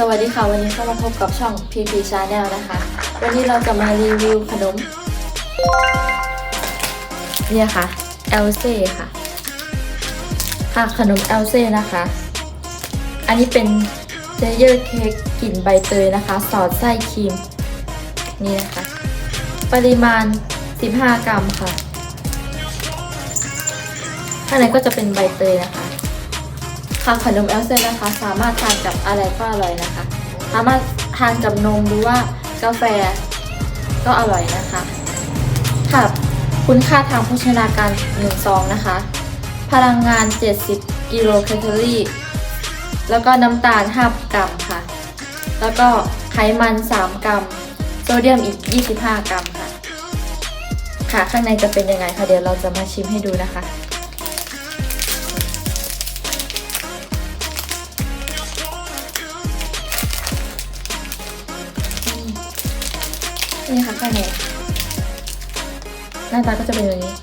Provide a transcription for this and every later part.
สวัสดีค่ะ วันนี้ก็มาพบกับช่อง PP Channel นะคะ วันนี้เราจะมารีวิวขนม เนี่ยค่ะเอลเซ่ค่ะ ค่ะขนมเอลเซ่นะคะ อันนี้เป็นเลเยอร์เค้กกลิ่นใบเตยนะคะ สอดไส้ครีม นี่นะคะ ปริมาณ 15 กรัมค่ะ ข้างในก็จะเป็นใบเตยนะคะ ค่ะขนมเอลเซ่นะคะ สามารถทานกับอะไรก็อร่อยนะคะ สามารถทานกับนมหรือว่ากาแฟก็อร่อยนะคะค่ะคุณค่าทางโภชนาการ1ซองนะคะ พลังงาน 70 กิโลแคลอรี่ แล้วก็น้ำตาล 5 กรัมค่ะ แล้วก็ไขมัน 3 กรัม โซเดียมอีก 25 กรัมค่ะ ค่ะ ข้างในจะเป็นยังไงคะ เดี๋ยวเราจะมาชิมให้ดูนะคะ นี่ค่ะข้างในหน้าตาก็จะเป็นแบบนี้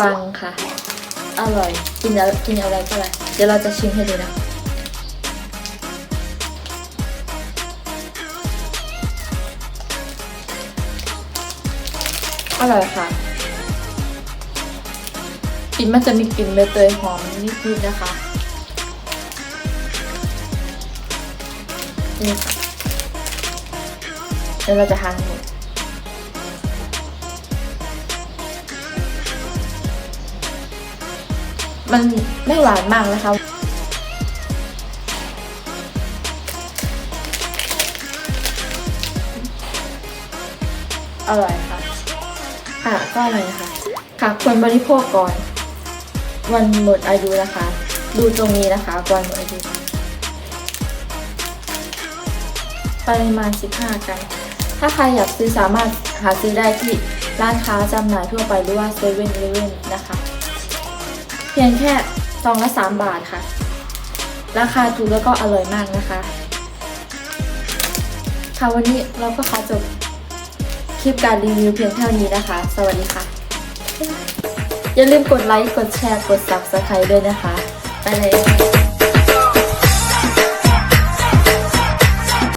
ปังค่ะ อร่อย กินแล้วกินอะไรก็อร่อยเดี๋ยวเราจะชิมให้ดูนะอร่อยค่ะกลิ่นมันจะมีกลิ่นใบเตยหอมนิดๆนะคะนี่ค่ะ เดี๋ยวเราจะทานหมดมันไม่หวานมากนะคะอร่อยค่ะ ค่ะ ก็อร่อยนะคะ ค่ะ ควรบริโภคก่อน วันหมดอายุนะคะ ดูตรงนี้นะคะก่อนหมดอายุ ปริมาณ 15 กรัม ถ้าใครอยากซื้อสามารถหาซื้อได้ที่ร้านค้าจำหน่ายทั่วไปหรือว่าเซเว่นเลเว่นนะคะ เพียงแค่ซองละ 3 บาทค่ะ ราคาถูกแล้วก็อร่อยมากนะคะ ค่ะวันนี้เราก็ขอจบคลิปการรีวิวเพียงเท่านี้นะคะ สวัสดีค่ะ อย่าลืมกดไลค์ กดแชร์ กด subscribe ด้วยนะคะ ไปเลย